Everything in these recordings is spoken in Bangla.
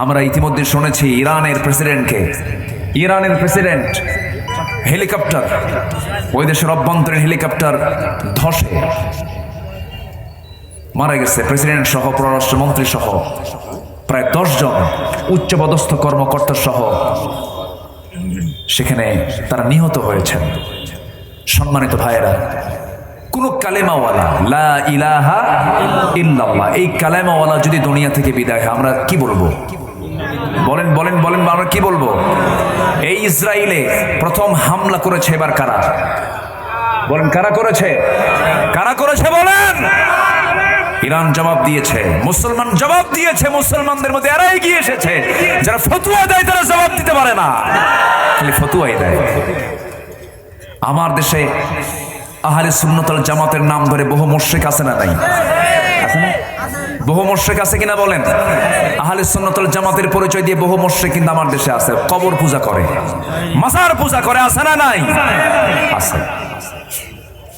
আমরা ইতিমধ্যে শুনেছি ইরানের প্রেসিডেন্টকে। ইরানের প্রেসিডেন্ট হেলিকপ্টার, ওই দেশের অভ্যন্তরীণ হেলিকপ্টার ধসে। মারা গেছে প্রেসিডেন্ট সহ, পররাষ্ট্রমন্ত্রী সহ, প্রায় জন উচ্চপদস্থ কর্মকর্তা সহ। সেখানে তারা নিহত হয়েছেন। সম্মানিত ভাইয়েরা, কোন কালেমাওয়ালা ইলাহা ইল্লাল্লাহ, এই কালেমাওয়ালা যদি দুনিয়া থেকে বিদায় হয়, আমরা কি বলব? বলেন বলেন বলেন, আমরা কি বলব? এই ইসরায়েলে প্রথম হামলা করেছে এবার কারা? বলেন, কারা করেছে? কারা করেছে বলেন? ইরান জবাব দিয়েছে, মুসলমান জবাব দিয়েছে, মুসলমানদের মধ্যে এরাই গিয়ে এসেছে। যারা ফতুয়া দেয়, তারা জবাব দিতে পারে না। খালি ফতুয়াই দেয়। আমার দেশে আহারে সুন্নতল জামাতের নাম ধরে বহু মোর্শেক আছে না নাই? বহু মোর্শেক আছে কিনা বলেন? আহলে সুন্নতল জামাতের পরিচয় দিয়ে বহু মোর্শেক কিন্তু আমার দেশে আছে। কবর পূজা করে। মাজার পূজা করে, আছে না নাই? আছে।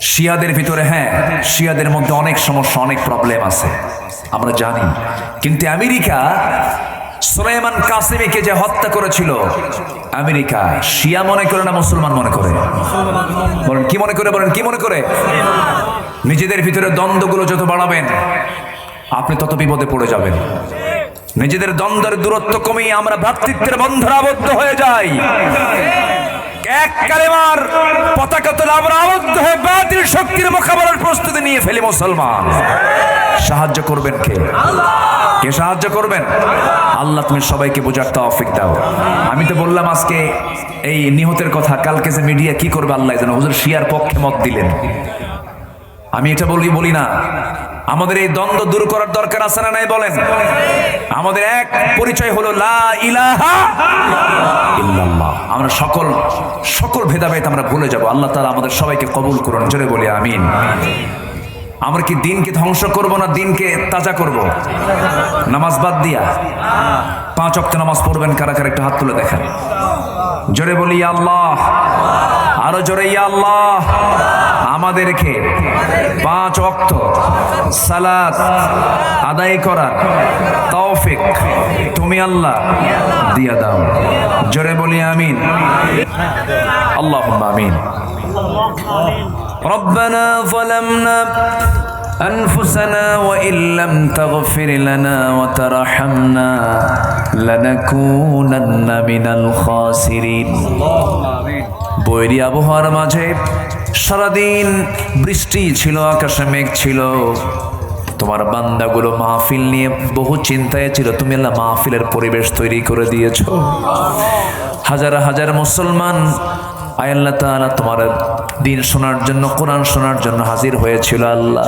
শিয়াদের ভিতরে হ্যাঁ শিয়াদের মধ্যে অনেক সমস্যা, অনেক প্রবলেম আছে। আমরা জানি। কিন্তু আমেরিকা, সুলাইমান কাসিমিকে যে হত্যা করেছিল, আমেরিকা, শিয়া মনে করে না মুসলমান মনে করে? বলেন, কি মনে করে, বলেন, কি মনে করে? নিজেদের ভিতরে দ্বন্দ্বগুলো যত বাড়াবেন আপনি তত বিপদে পড়ে যাবেন। নিজেদের দ্বন্দ্বের দূরত্ব কমিয়ে আমরা ভ্রাতৃত্বের বন্ধনে আবদ্ধ হয়ে যাই। পতাকা তোলে আমরা প্রস্তুতি নিয়ে সাহায্য করবেন কে? কে সাহায্য করবেন? আল্লাহ, তুমি সবাইকে দাও। আমি তো বললাম আজকে এই নিহতের কথা, কালকে যে মিডিয়া কি করবে আল্লাহ যেন হুজুর শিয়ার পক্ষে মত দিলেন। আমি এটা বলি বলি না। আমাদের এই দ্বন্দ্ব দূর করার দরকার আছে না নাই বলেন? আমাদের এক পরিচয় হলো লা ইলাহা ইল্লাল্লাহ। আমরা সকল সকল ভেদাভেদ আমরা ভুলে যাব। আল্লাহ তাআলা আমাদের সবাইকে কবুল করুন, জোরে বলি, আমিন। আমরা কি দিনকে ধ্বংস করব না দিনকে তাজা করব? নামাজ বাদ দিয়া। পাঁচ অক্ট নামাজ পড়বেন, কারা কারা একটু হাত তুলে দেখেন। জোরে বলি, আল্লাহ। আরও জোরে, ইয়া আল্লাহ। আমাদেরকে পাঁচ অক্ত সালাত আদায় করার তৌফিক তুমি আল্লাহ দিয়া দাও জোরে বলি আমিন আল্লাহ আমিন ربنا ظلمنا أنفسنا وإن لم تغفر لنا وترحمنا لنكونن من الخاسرين বৈরী আবহাওয়ার মাঝে সারাদিন বৃষ্টি ছিল আকাশে মেঘ ছিল তোমার বান্দাগুলো মাহফিল নিয়ে বহু চিন্তায় ছিল তুমি আল্লাহ মাহফিলের পরিবেশ তৈরি করে দিয়েছো হাজার হাজার মুসলমান আয় আল্লাহ তাআলা তোমার দিন শোনার জন্য কোরআন শোনার জন্য হাজির হয়েছিল আল্লাহ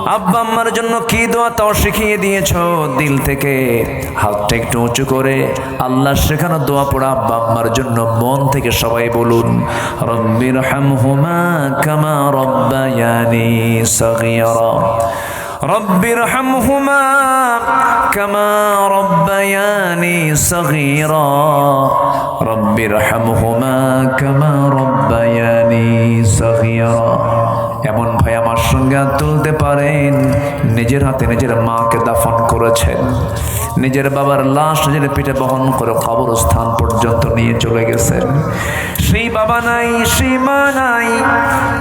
আব্বা আম্মার জন্য কি দোয়া তাও শিখিয়ে দিয়েছ দিল থেকে হাতটা একটু উঁচু করে আল্লাহ শেখানো দোয়া পড়া আব্বা আম্মার জন্য মন থেকে সবাই বলুন রব্বির হামহুমা কামা রব্বায়ানি সগীরা رب ارحمهما كما ربياني صغيرا رب ارحمهما كما ربياني صغيرا এমন ভাই আমার সঙ্গে হাত তুলতে পারেন। নিজের হাতে নিজের মাকে দাফন করেছেন। নিজের বাবার লাশ নিজের পিঠে বহন করে কবরস্থান পর্যন্ত নিয়ে চলে গেছেন। সেই বাবা নাই, সেই মা নাই।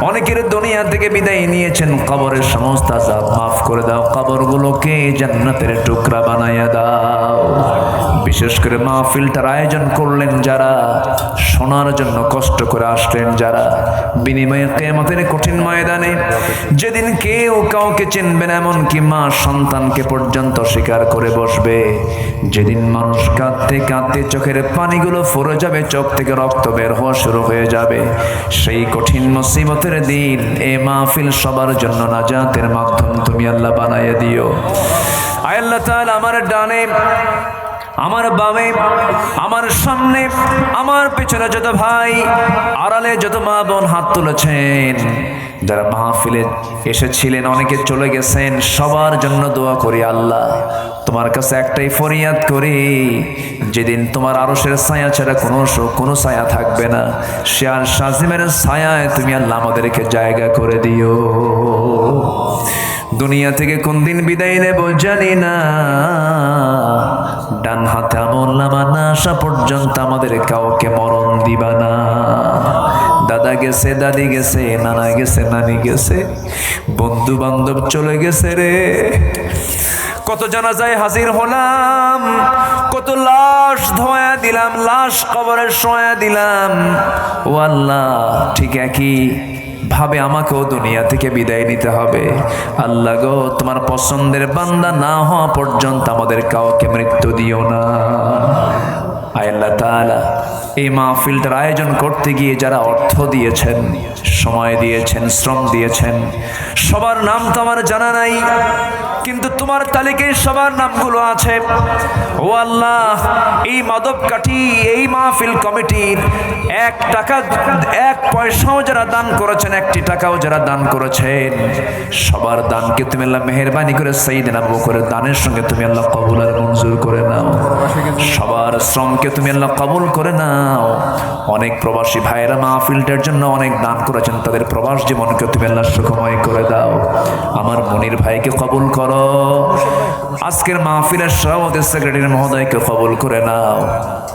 অনেকের দুনিয়া থেকে বিদায় নিয়েছেন। কবরের সমস্ত আজাব মাফ করে দাও। কবরগুলোকে জান্নাতের টুকরা বানাইয়া দাও। বিশেষ করে মাহফিলটার আয়োজন করলেন যারা, শোনার জন্য কষ্ট করে আসলেন যারা। বিনিময়ে কেমতের কঠিন ময়দানে যেদিন কেউ কাউকে চিনবে না, এমনকি মা সন্তানকে পর্যন্ত স্বীকার করে বসবে। যেদিন মানুষ কাঁদতে কাঁদতে চোখের পানিগুলো ফরে যাবে, চোখ থেকে রক্ত বের হওয়া শুরু হয়ে যাবে। সেই কঠিন মুসিবতের দিন এ মাহফিল সবার জন্য নাজাতের মাধ্যম তুমি আল্লাহ বানাইয়া দিও। আল্লাহ তাআলা আমার ডানে আমার বামে, আমার সামনে, আমার পেছনে যত ভাই, আড়ালে যত মা বোন হাত তুলেছেন, যারা মাহফিলে এসেছিলেন, অনেকে চলে গেছেন, সবার জন্য দোয়া করি আল্লাহ। তোমার কাছে একটাই ফরিয়াদ করি, যেদিন তোমার আরশের ছায়া ছাড়া কোনো কোনো ছায়া থাকবে না। সে আর শাজিমের ছায়ায় তুমি আল্লাহ আমাদেরকে জায়গা করে দিও। দুনিয়া থেকে কোন দিন বিদায় নেব জানি না। ডান হাতে আমল নামা না আসা পর্যন্ত আমাদের কাউকে মরণ দিবা না। দাদা গেছে, দাদি গেছে, নানা গেছে, নানি গেছে বন্ধু বান্ধব চলে গেছে রে। কত জানাজায় হাজির হলাম, কত লাশ ধোয়া দিলাম, লাশ কবরে শোয়া দিলাম। ও আল্লাহ, ঠিক একই। ভাবে আমাকেও দুনিয়া থেকে বিদায় নিতে হবে। আল্লাহ গো, তোমার পছন্দের বান্দা না হওয়া পর্যন্ত আমাদের কাউকে মৃত্যু দিও না। আল্লাহ তাআলা, এই মাহফিলটার আয়োজন করতে গিয়ে যারা অর্থ দিয়েছেন, সময় দিয়েছেন, শ্রম দিয়েছেন, সবার নাম তো আমার জানা নাই, কিন্তু তোমার তালিকায় সবার নামগুলো আছে। ও আল্লাহ, এই মাদব কাঠি, এই মাহফিল কমিটির এক টাকা, এক পয়সাও যারা দান করেছেন, একটি টাকাও যারা দান করেছেন, সবার দানকে তুমি আল্লাহ মেহরবানি করে সেই দিন করে দানের সঙ্গে তুমি আল্লাহ কবুল আর মঞ্জুর করে নাও। সবার শ্রমকে তুমি আল্লাহ কবুল করে নাও। অনেক প্রবাসী ভাইয়েরা মাহফিলটার জন্য অনেক দান করেছেন, তাদের প্রবাস জীবনকে তুমি আল্লাহ সুখময় করে দাও। আমার মনির ভাইকে কবুল করো। আজকের মাহফিলের সভাপতি সেক্রেটারি মহোদয়কে কবুল করে নাও।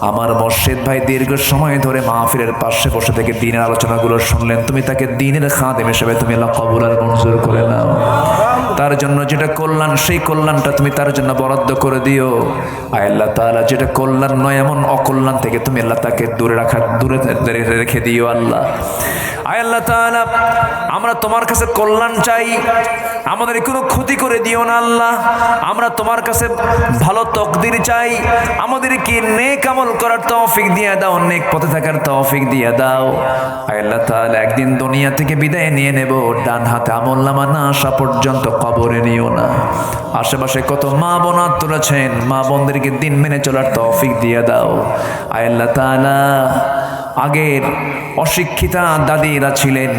আমার মর্শিদ ভাই দীর্ঘ সময় ধরে মাহফিলের পাশে বসে থেকে দিনের আলোচনাগুলো শুনলেন। তুমি তাকে দিনের খাদেম হিসেবে তুমি আল্লাহ কবুল আর মঞ্জুর করে নাও। তার জন্য যেটা কল্যাণ, সেই কল্যাণটা তুমি তার জন্য বরাদ্দ করে দিও। আল্লাহ তাআলা, যেটা কল্যাণ নয়, এমন অকল্যাণ থেকে তুমি আল্লাহ তাকে দূরে রাখার, দূরে রেখে দিও আল্লাহ। আয় আল্লাহ তাআলা, আমরা তোমার কাছে কল্যাণ চাই। আমাদের কোনো ক্ষতি করে দিও না আল্লাহ। আমরা তোমার কাছে ভালো তকদির চাই। আমাদেরকে নেক আমল করার তৌফিক দিয়ে দাও, নেক পথে থাকার তৌফিক দিয়ে দাও। আয় আল্লাহ তাআলা, একদিন দুনিয়া থেকে বিদায় নিয়ে নেব। ডান হাতে আমল নামা না আসা পর্যন্ত কবরে নিও না। আশেপাশে কত মা বোন তুলেছেন মা বোনদেরকে দিন মেনে চলার তৌফিক দিয়ে দাও। আয় আল্লাহ তাআলা আগের অশিক্ষিতা দাদিরা ছিলেন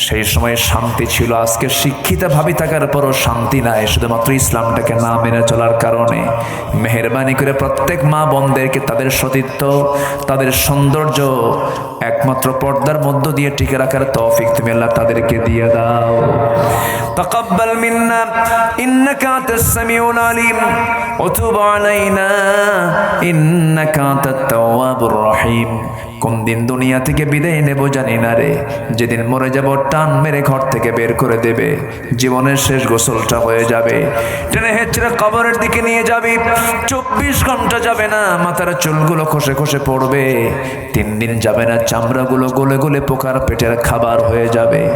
সেই সময় শান্তি ছিল আজকে শিক্ষিতা ভাবি থাকার পরও শান্তি নাই শুধুমাত্র ইসলামটাকে না মেনে চলার কারণে মেহরবানি করে প্রত্যেক মা বোনদেরকে তাদের সতীত্ব তাদের সৌন্দর্য একমাত্র পর্দার মধ্য দিয়ে টিকে রাখার তৌফিক তুমি আল্লাহ তাদেরকে দিয়ে দাও تقبل منا إنك أنت السميع العليم وتب علينا إنك أنت التواب الرحيم কোন দিন দুনিয়া থেকে বিদায় নেব, জানি না রে। যেদিন মরে যাব, টান মেরে ঘর থেকে বের করে দেবে। জীবনের শেষ গোসলটা হয়ে যাবে। টেনে হেঁচড়ে কবরের দিকে নিয়ে যাবি। চব্বিশ ঘণ্টা যাবে না, মাথার চুলগুলো খসে খসে পড়বে। তিন দিন যাবে না, চামড়াগুলো গলে গলে পোকার পেটের খাবার হয়ে যাবে।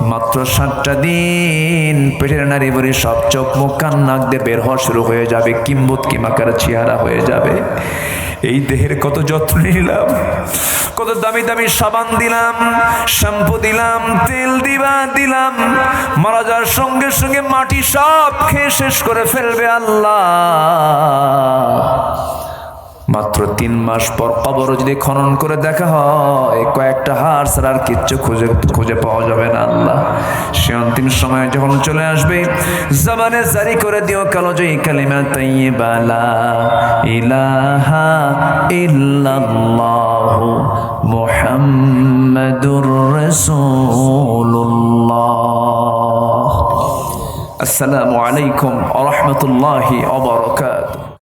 মাত্র সাতটা দিন, পেটের নারী বড়ি সব চোখ মুখ কান নাক দিয়ে বের হওয়া শুরু হয়ে যাবে। কিম্বুত কিমাকার চেহারা হয়ে যাবে। এই দেহের কত যত্ন নিলাম। কত দামি দামি সাবান দিলাম, শ্যাম্পু দিলাম, তেল দিবা দিলাম। মারা যাওয়ার সঙ্গে সঙ্গে মাটি সব খেয়ে শেষ করে ফেলবে আল্লাহ। মাত্র তিন মাস পর কবর যদি খনন করে দেখা হয়, কয়েকটা হার ছাড়া আর কিচ্ছু খুঁজে খুঁজে পাওয়া যাবে না আল্লাহ। সে অন্তিম সময় যখন চলে আসবে, জবানে জারি করে দিও কালো জয়ী কালিমা তাইয়্যিবা লা ইলাহা ইল্লাল্লাহ মুহাম্মাদুর রাসূলুল্লাহ। আসসালামু আলাইকুম ওয়া রাহমাতুল্লাহি ওয়া বারাকাতুহু।